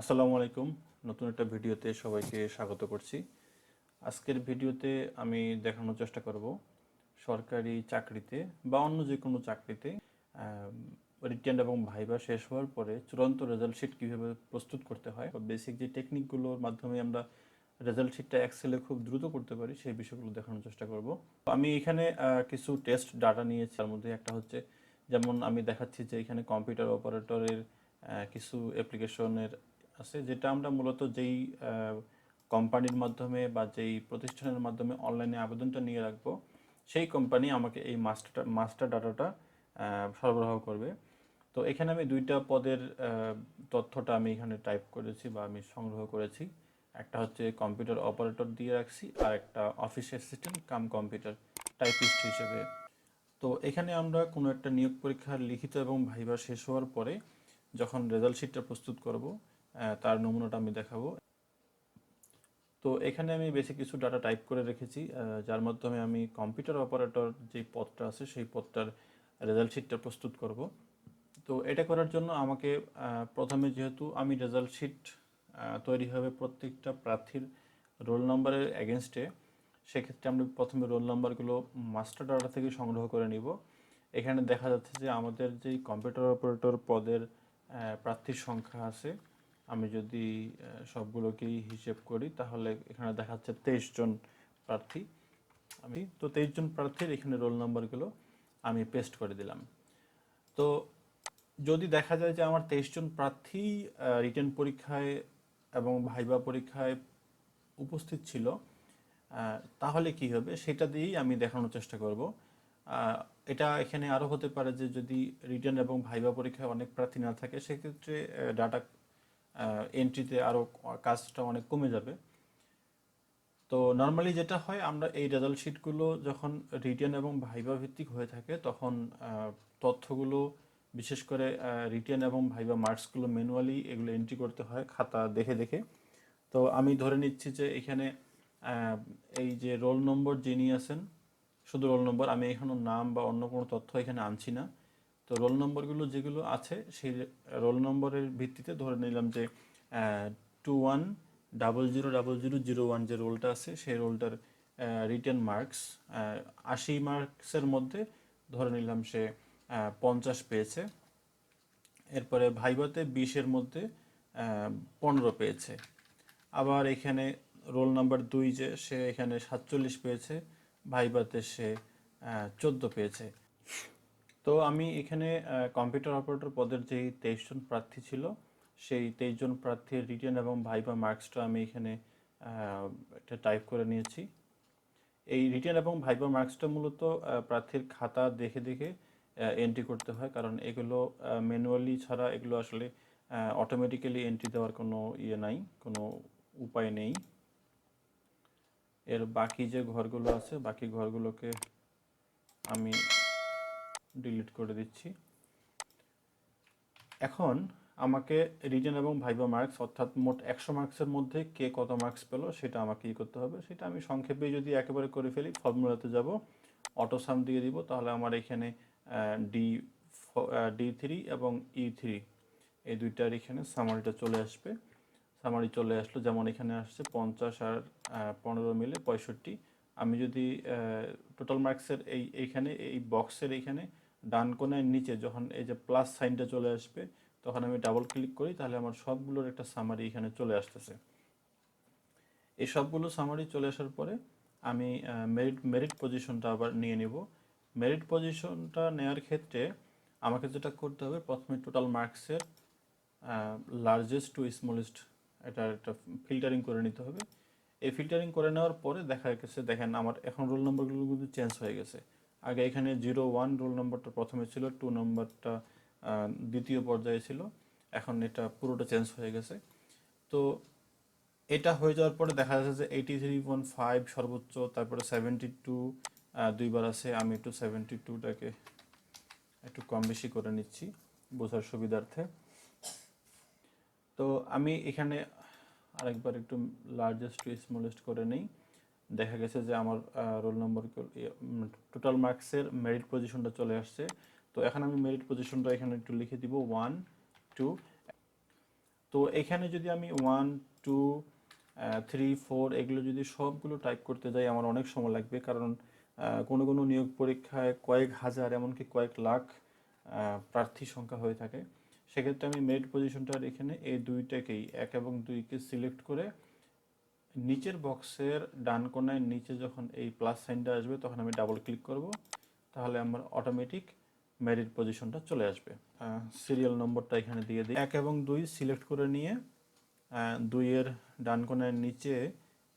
আসসালামু আলাইকুম। নতুন একটা ভিডিওতে সবাইকে স্বাগত করছি। আজকের ভিডিওতে আমি দেখানোর চেষ্টা করব সরকারি চাকরিতে বা অন্য যে কোনো চাকরিতে রিটার্ন এবং ভাইবা শেষ হওয়ার পরে চূড়ান্ত রেজাল্ট শিট কীভাবে প্রস্তুত করতে হয় বা বেসিক যে টেকনিকগুলোর মাধ্যমে আমরা রেজাল্ট শিটটা এক্সেলে খুব দ্রুত করতে পারি সেই বিষয়গুলো দেখানোর চেষ্টা করব। আমি এখানে কিছু টেস্ট ডাটা নিয়েছি। তার মধ্যে একটা হচ্ছে, যেমন আমি দেখাচ্ছি যে এখানে কম্পিউটার অপারেটরের কিছু অ্যাপ্লিকেশনের আছে, যেটা আমরা মূলত যেই কোম্পানির মাধ্যমে বা যেই প্রতিষ্ঠানের মাধ্যমে অনলাইনে আবেদনটা নিয়ে রাখব, সেই কোম্পানি আমাকে এই মাস্টার মাস্টার ডাটাটা সরবরাহ করবে। তো এখানে আমি দুইটা পদের তথ্যটা আমি এখানে টাইপ করেছি বা আমি সংগ্রহ করেছি। একটা হচ্ছে কম্পিউটার অপারেটর দিয়ে রাখছি, আর একটা office assistant cum computer typist হিসেবে। তো এখানে আমরা কোনো একটা নিয়োগ পরীক্ষার লিখিত এবং ভাইবা শেষ হওয়ার পরে যখন রেজাল্ট শিটটা প্রস্তুত করব তার নমুনাটা আমি দেখাবো। তো এখানে আমি বেশি কিছু ডাটা টাইপ করে রেখেছি যার মাধ্যমে আমি কম্পিউটার অপারেটর যে পদটা আছে, সেই পদটার রেজাল্ট শিটটা প্রস্তুত করব। তো এটা করার জন্য আমাকে প্রথমে যেহেতু আমি রেজাল্ট শিট তৈরি হবে প্রত্যেকটা প্রার্থীর রোল নম্বরের এগেনস্টে সেক্ষেত্রে আমরা প্রথমে রোল নাম্বারগুলো মাস্টার ডাটা থেকে সংগ্রহ করে নিব। এখানে দেখা যাচ্ছে যে আমাদের যেই কম্পিউটার অপারেটর পদের প্রার্থীর সংখ্যা আছে আমি যদি সবগুলোকেই হিসেব করি, তাহলে এখানে দেখাচ্ছে তেইশ জন প্রার্থী। আমি, তো তেইশ জন প্রার্থীর এখানে রোল নাম্বারগুলো আমি পেস্ট করে দিলাম। তো যদি দেখা যায় যে আমার তেইশ জন প্রার্থী রিটার্ন পরীক্ষায় এবং ভাইবা পরীক্ষায় উপস্থিত ছিল তাহলে কি হবে? সেটা দিয়েই আমি দেখানোর চেষ্টা করব। এটা এখানে আরও হতে পারে যে যদি রিটার্ন এবং ভাইবা পরীক্ষায় অনেক প্রার্থী না থাকে, সেক্ষেত্রে ডাটা এন্ট্রিতে আরও কাজটা অনেক কমে যাবে। তো নর্মালি যেটা হয়, আমরা এই রেজাল্ট শিটগুলো যখন রিটেন এবং ভাইবা ভিত্তিক হয়ে থাকে, তখন তথ্যগুলো বিশেষ করে রিটেন এবং ভাইবা মার্কসগুলো ম্যানুয়ালি এগুলো এন্ট্রি করতে হয় খাতা দেখে দেখে। তো আমি ধরে নিচ্ছি যে এখানে এই যে রোল নম্বর যিনি আছেন, শুধু রোল নম্বর আমি এখনও নাম বা অন্য কোনো তথ্য এখানে আনছি না। তো রোল নম্বরগুলো যেগুলো আছে, সেই রোল নম্বরের ভিত্তিতে ধরে নিলাম যে two one double zero double zero zero one যে রোলটা আছে, সেই রোলটার রিটেন মার্কস আশি মার্কসের মধ্যে ধরে নিলাম সে পঞ্চাশ পেয়েছে। এরপরে ভাইভাতে বিশের মধ্যে পনেরো পেয়েছে। আবার এখানে রোল নাম্বার দুই যে, সে এখানে সাতচল্লিশ পেয়েছে ভাইভাতে সে চোদ্দ পেয়েছে। তো আমি এখানে কম্পিউটার অপারেটর পদের যেই তেইশ জন প্রার্থী ছিল, সেই তেইশ জন প্রার্থীর রিটেন এবং ভাইবা মার্কসটা আমি এখানে একটা টাইপ করে নিয়েছি। এই রিটেন এবং ভাইবা মার্কসটা মূলত প্রার্থীর খাতা দেখে দেখে এন্ট্রি করতে হয়। কারণ এগুলো ম্যানুয়ালি ছাড়া এগুলো আসলে অটোমেটিক্যালি এন্ট্রি দেওয়ার কোনো ইয়ে নাই, কোনো উপায় নেই। এর বাকি যে ঘরগুলো আছে, বাকি ঘরগুলোকে আমি ডিলিট করে দিচ্ছি। এখন আমাকে রিজন এবং ভাইবা মার্কস অর্থাৎ মোট একশো মার্কসের মধ্যে কে কত মার্কস পেল সেটা আমাকে ই করতে হবে। সেটা আমি সংক্ষেপে যদি একেবারে করে ফেলি ফর্মুলাতে যাব অটো সাম দিয়ে দিব, তাহলে আমার এখানে ডি ডি থ্রি এবং ই থ্রি এই দুইটার এখানে সামারিটা চলে আসবে। সামারি চলে আসলো, যেমন এখানে আসছে পঞ্চাশ আর পনেরো মিলে পঁয়ষট্টি। আমি যদি টোটাল মার্কসের এই, এইখানে, এই বক্সের এইখানে ডান কোণের নিচে যখন এই যে প্লাস সাইনটা চলে আসবে, তখন আমি ডাবল ক্লিক করি, তাহলে আমার সবগুলোর একটা সামারি এখানে চলে আসতেছে। এই সবগুলো সামারি চলে আসার পরে আমি মেরিট মেরিট পজিশনটা আবার নিয়ে নিব। মেরিট পজিশনটা নেওয়ার ক্ষেত্রে আমাকে যেটা করতে হবে, প্রথমে টোটাল মার্কসের লার্জেস্ট টু স্মলেস্ট এটা একটা ফিল্টারিং করে নিতে হবে। এই ফিল্টারিং করে নেওয়ার পরে দেখা গেছে, দেখেন আমার এখন রোল নম্বরগুলো কিন্তু চেঞ্জ হয়ে গেছে। আগে এখানে জিরো ওয়ান রোল নম্বরটা প্রথমে ছিল, টু নম্বরটা দ্বিতীয় পর্যায়ে ছিল। এখন এটা পুরোটা চেঞ্জ হয়ে গেছে। তো এটা হয়ে যাওয়ার পরে দেখা যাচ্ছে যে এইটি থ্রি পয়েন্ট ফাইভ সর্বোচ্চ, তারপরে সেভেন্টি টু দুইবার আছে। আমি একটু সেভেন্টি টুটাকে একটু কম বেশি করে নিচ্ছি বোঝার সুবিধার্থে। তো আমি এখানে আরেকবার একটু লার্জেস্ট টু স্মলেস্ট করে নেই। দেখা গেছে যে আমার রোল নম্বর টোটাল মার্কসের মেরিট পজিশনটা চলে আসছে। তো এখন আমি মেরিট পজিশনটা এখানে একটু লিখে দিব ওয়ান টু তো এখানে যদি আমি ওয়ান টু থ্রি ফোর এগুলো যদি সবগুলো টাইপ করতে যাই আমার অনেক সময় লাগবে। কারণ কোনো কোনো নিয়োগ পরীক্ষায় কয়েক হাজার, এমনকি কয়েক লাখ প্রার্থী সংখ্যা হয়ে থাকে। সেক্ষেত্রে আমি মেরিট পজিশনটার এখানে এই দুইটাকেই, এক এবং দুইকে সিলেক্ট করে নিচের বক্সের ডান কোণায় নিচে যখন এই প্লাস সাইনটা আসবে, তখন আমি ডাবল ক্লিক করব। তাহলে আমার অটোমেটিক মেরিট পজিশনটা চলে আসবে। সিরিয়াল নম্বরটা এখানে দিয়ে দিই। এক এবং দুই সিলেক্ট করে নিয়ে দুইয়ের ডান কোণার নিচে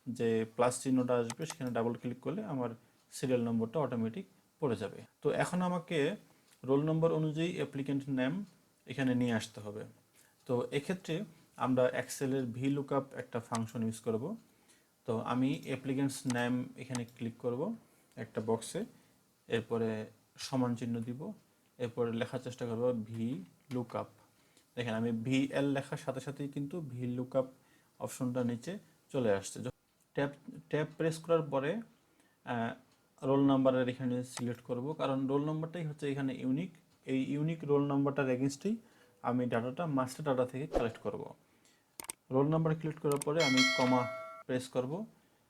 যে প্লাস চিহ্নটা আসবে, সেখানে ডাবল ক্লিক করলে আমার সিরিয়াল নম্বরটা অটোমেটিক পড়ে যাবে। তো এখন আমাকে রোল নম্বর অনুযায়ী অ্যাপ্লিকেন্ট নেম এখানে নিয়ে আসতে হবে। তো এক্ষেত্রে আমরা এক্সেলের ভি লুকআপ একটা ফাংশন ইউজ করব। তো আমি অ্যাপ্লিকেন্টস নেম এখানে ক্লিক করব একটা বক্সে এরপরে সমান চিহ্ন দিব, এরপরে লেখার চেষ্টা করব ভি লুকআপ দেখেন আমি ভি এল লেখার সাথে সাথেই কিন্তু ভি লুকআপ অপশনটা নিচে চলে আসছে। ট্যাপ ট্যাপ প্রেস করার পরে রোল নাম্বারের এখানে সিলেক্ট করব। কারণ রোল নাম্বারটাই হচ্ছে এখানে ইউনিক এই ইউনিক রোল নাম্বারটার এগেনস্টেই আমি ডাটাটা মাস্টার ডাটা থেকে কালেক্ট করব। রোল নাম্বার ক্লিক করার পরে আমি কমা প্রেস করব।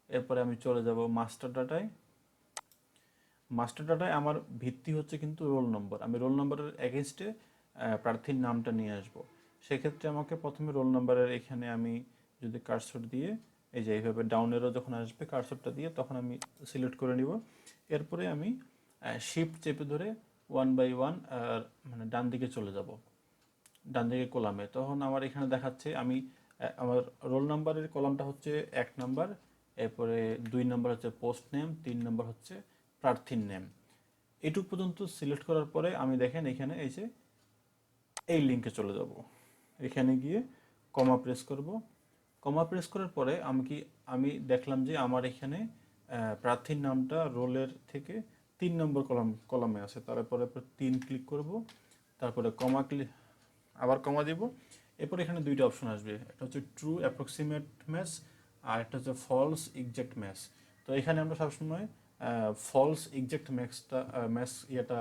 এরপরে আমি চলে যাব মাস্টার ডাটায়। মাস্টার ডাটায় আমার ভিত্তি হচ্ছে কিন্তু রোল নম্বর। আমি রোল নম্বরের এগেনস্টে প্রার্থীর নামটা নিয়ে আসব। সেক্ষেত্রে আমাকে প্রথমে রোল নাম্বারের এখানে আমি যদি কারসর দিয়ে, এই যে এইভাবে ডাউনেরও যখন আসবে কারসরটা দিয়ে, তখন আমি সিলেক্ট করে নিব। এরপরে আমি শিফট চেপে ধরে ওয়ান বাই ওয়ান মানে ডান দিকে চলে যাব। ডান দিকে কলামে। তখন আমার এখানে দেখাচ্ছে আমি আমার রোল নাম্বারের কলামটা হচ্ছে এক নাম্বার, এরপরে দুই নাম্বার হচ্ছে পোস্ট নেম, তিন নাম্বার হচ্ছে প্রার্থীর নেম। এটুক পর্যন্ত সিলেক্ট করার পরে আমি দেখেন এখানে এই যে এই লিঙ্কে চলে যাব। এখানে গিয়ে কমা প্রেস করব। কমা প্রেস করার পরে আমি কি, আমি দেখলাম যে আমার এখানে প্রার্থীর নামটা রোলের থেকে তিন নম্বর কলাম, কলামে আছে। তারপরে পরে তিন ক্লিক করব। তারপরে কমা ক্লিক আবার কমা দিব। এরপর এখানে দুইটা অপশন আসবে। একটা হচ্ছে ট্রু অ্যাপ্রক্সিমেট ম্যাচ আর একটা হচ্ছে ফলস এক্সাক্ট ম্যাচ তো এখানে আমরা সবসময় ফলস এক্সাক্ট ম্যাচটা ম্যাচ ইয়েটা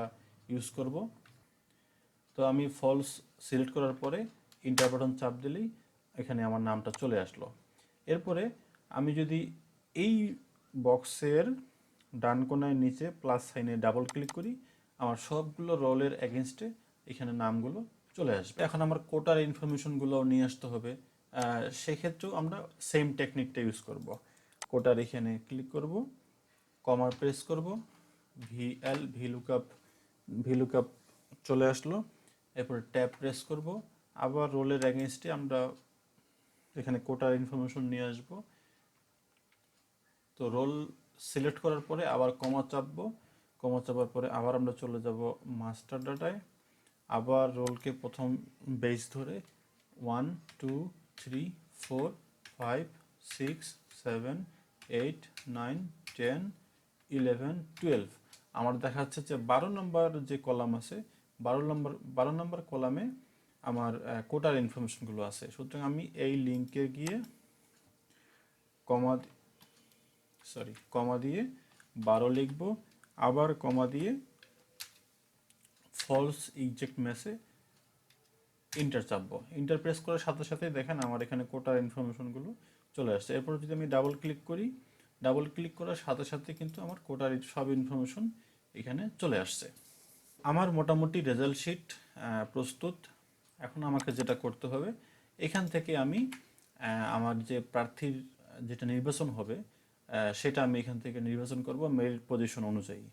ইউজ করব। তো আমি ফলস সিলেক্ট করার পরে ইন্টার বাটন চাপ দিলেই এখানে আমার নামটা চলে আসলো। এরপরে আমি যদি এই বক্সের ডান কোণায় নিচে প্লাস সাইনে ডাবল ক্লিক করি, আমার সবগুলো রোলের এগেনস্টে এখানে নামগুলো চলে আসবে। এখন আমার কোটার ইনফরমেশনগুলো নিয়ে আসতে হবে। সেক্ষেত্রেও আমরা সেম টেকনিকটা ইউজ করব। কোটার এখানে ক্লিক করব কমার প্রেস করব V L V lookup V lookup চলে আসলো। এরপর ট্যাব প্রেস করব। আবার রোলের এগেনস্টে আমরা এখানে কোটার ইনফরমেশন নিয়ে আসব। তো রোল সিলেক্ট করার পরে আবার কমা চাপবো। কমা চাপার পরে আবার আমরা চলে যাব মাস্টার ডাটায় আবার রোলকে প্রথম বেস ধরে one two three four five six seven eight nine ten eleven twelve আমার দেখা যাচ্ছে যে বারো নম্বর যে কলাম আছে, বারো নম্বর বারো নম্বর কলামে আমার কোটার ইনফরমেশনগুলো আছে। সুতরাং আমি এই লিঙ্কে গিয়ে কমা সরি কমা দিয়ে বারো লিখব, আবার কমা দিয়ে ফলস ইজেক্ট মেসে ইন্টার চাপবো। ইন্টার প্রেস করার সাথে সাথে দেখেন আমার এখানে কোটার ইনফরমেশনগুলো চলে আসছে। এরপর যদি আমি ডাবল ক্লিক করি ডাবল ক্লিক করার সাথে সাথে কিন্তু আমার কোটার সব ইনফরমেশন এখানে চলে আসছে। আমার মোটামুটি রেজাল্ট শিট প্রস্তুত। এখন আমাকে যেটা করতে হবে, এখান থেকে আমি আমার যে প্রার্থীর, যেটা নির্বাচন হবে সেটা আমি এখান থেকে নির্বাচন করব মেরিট পজিশন অনুযায়ী।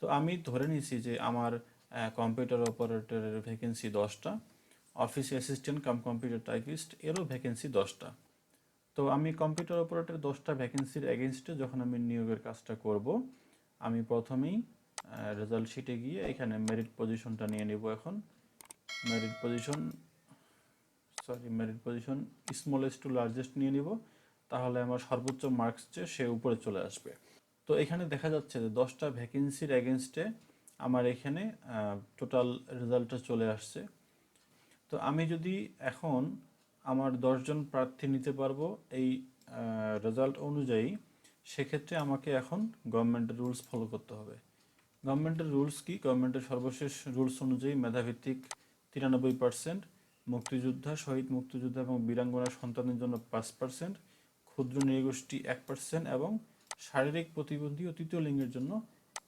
তো আমি ধরে নিয়েছি যে আমার কম্পিউটার অপারেটরের ভ্যাকেন্সি দশটা office assistant cum computer typist এরও ভ্যাকেন্সি দশটা। তো আমি কম্পিউটার অপারেটর দশটা ভ্যাকেন্সির এগেনস্টে যখন আমি নিয়োগের কাজটা করব, আমি প্রথমেই রেজাল্ট শিটে গিয়ে এখানে মেরিট পজিশনটা নিয়ে নেব এখন। Merit position sorry merit position smallest to largest নিয়ে নিব, তাহলে আমার সর্বোচ্চ মার্কস যে সে উপরে চলে আসবে। তো এখানে দেখা যাচ্ছে যে দশটা ভ্যাকেন্সির এগেনস্টে আমার এখানে টোটাল রেজাল্টটা চলে আসছে। তো আমি যদি এখন আমার দশজন প্রার্থী নিতে পারব এই রেজাল্ট অনুযায়ী, সেক্ষেত্রে আমাকে এখন গভর্নমেন্টের রুলস ফলো করতে হবে। গভর্নমেন্টের রুলস কি? গভর্নমেন্টের সর্বশেষ রুলস অনুযায়ী মেধাভিত্তিক তিরানব্বই পার্সেন্ট মুক্তিযোদ্ধা, শহীদ মুক্তিযোদ্ধা এবং বীরাঙ্গনা সন্তানের জন্য পাঁচ পার্সেন্ট ক্ষুদ্র নৃগোষ্ঠী এক পার্সেন্ট এবং শারীরিক প্রতিবন্ধী ও তৃতীয় লিঙ্গের জন্য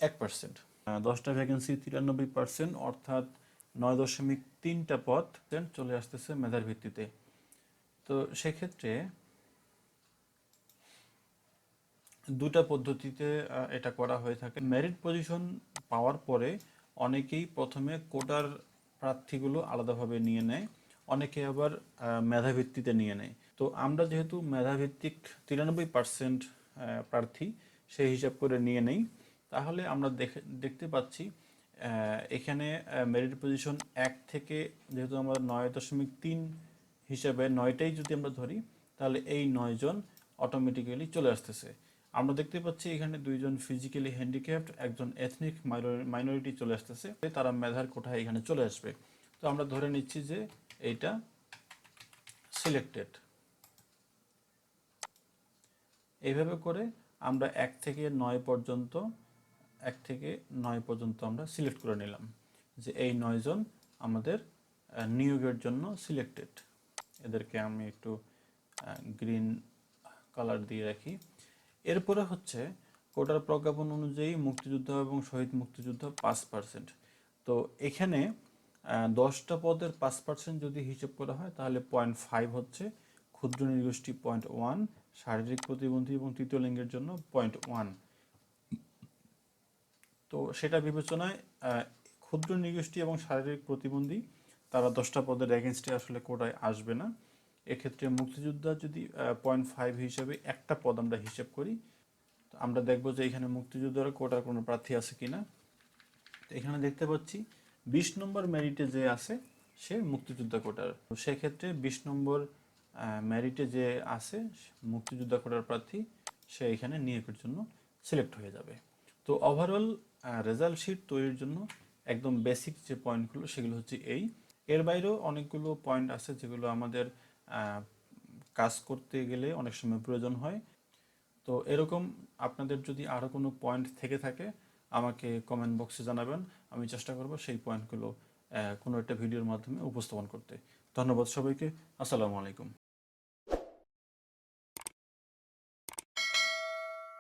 এক পার্সেন্ট দশটা ভ্যাকেন্সি তিরানব্বই পার্সেন্ট অর্থাৎ নয় দশমিক তিনটা পদ চলে আসতেছে মেধার ভিত্তিতে। তো সেক্ষেত্রে দুটা পদ্ধতিতে এটা করা হয়ে থাকে। মেরিট পজিশন পাওয়ার পরে অনেকেই প্রথমে কোটার প্রার্থীগুলো আলাদাভাবে নিয়ে নেয়, অনেকে আবার মেধাভিত্তিতে নিয়ে নেয়। তো আমরা যেহেতু মেধাভিত্তিক তিরানব্বই পার্সেন্ট প্রার্থী, সেই হিসাব করে নিয়ে নেই। তাহলে আমরা দেখে, দেখতে পাচ্ছি এখানে মেরিট পজিশন এক থেকে যেহেতু আমরা নয় দশমিক তিন হিসাবে নয়টাই যদি আমরা ধরি, তাহলে এই নয়জন অটোমেটিক্যালি চলে আসতেছে। আমরা দেখতে পাচ্ছি এখানে দুইজন ফিজিক্যালি হ্যান্ডিক্যাপড একজন এথনিক মাইনরিটি চলে আসতেছে, তারা মেধার কোঠায় এখানে চলে আসবে। তো আমরা ধরে নিচ্ছি যে এইটা সিলেক্টেড এইভাবে করে আমরা এক থেকে নয় পর্যন্ত এক থেকে নয় পর্যন্ত আমরা সিলেক্ট করে নিলাম যে এই নয়জন আমাদের নিয়োগের জন্য সিলেক্টেড এদেরকে আমি একটু গ্রিন কালার দিয়ে রাখি। এরপরে হচ্ছে কোটার প্রজ্ঞাপন অনুযায়ী মুক্তিযোদ্ধা এবং শহীদ মুক্তিযুদ্ধ পাঁচ পার্সেন্ট তো এখানে দশটা পদের পাঁচ পার্সেন্ট যদি হিসেব করা হয়, তাহলে পয়েন্ট ফাইভ হচ্ছে ক্ষুদ্র নৃগোষ্ঠী পয়েন্ট ওয়ান শারীরিক প্রতিবন্ধী এবং তৃতীয় লিঙ্গের জন্য পয়েন্ট ওয়ান তো সেটা বিবেচনায় ক্ষুদ্র নৃগোষ্ঠী এবং শারীরিক প্রতিবন্ধী, তারা দশটা পদের ভ্যাকেন্সি আসলে কোটায় আসবে না। এক্ষেত্রে মুক্তিযোদ্ধা যদি পয়েন্ট ফাইভ হিসেবে একটা পদ আমরা হিসেব করি আমরা দেখব যে এখানে মুক্তিযোদ্ধার কোটার কোনো প্রার্থী আছে কিনা। তো এখানে দেখতে পাচ্ছি, বিশ নম্বর মেরিটে যে আছে, সে মুক্তিযোদ্ধা কোটার। তো সেক্ষেত্রে বিশ নম্বর মেরিটে যে আছে, মুক্তিযোদ্ধা কোটার প্রার্থী, সে এখানে নিয়োগের জন্য সিলেক্ট হয়ে যাবে। তো ওভারঅল রেজাল্ট শিট তৈরির জন্য একদম বেসিক যে পয়েন্টগুলো সেগুলো হচ্ছে এই। এর বাইরেও অনেকগুলো পয়েন্ট আছে যেগুলো আমাদের কাজ করতে গেলে অনেক সময় প্রয়োজন হয়। তো এরকম আপনাদের যদি আরও কোনো পয়েন্ট থেকে থাকে, আমাকে কমেন্ট বক্সে জানাবেন। আমি চেষ্টা করব সেই পয়েন্টগুলো কোনো একটা ভিডিওর মাধ্যমে উপস্থাপন করতে। ধন্যবাদ সবাইকে। আসসালামু আলাইকুম।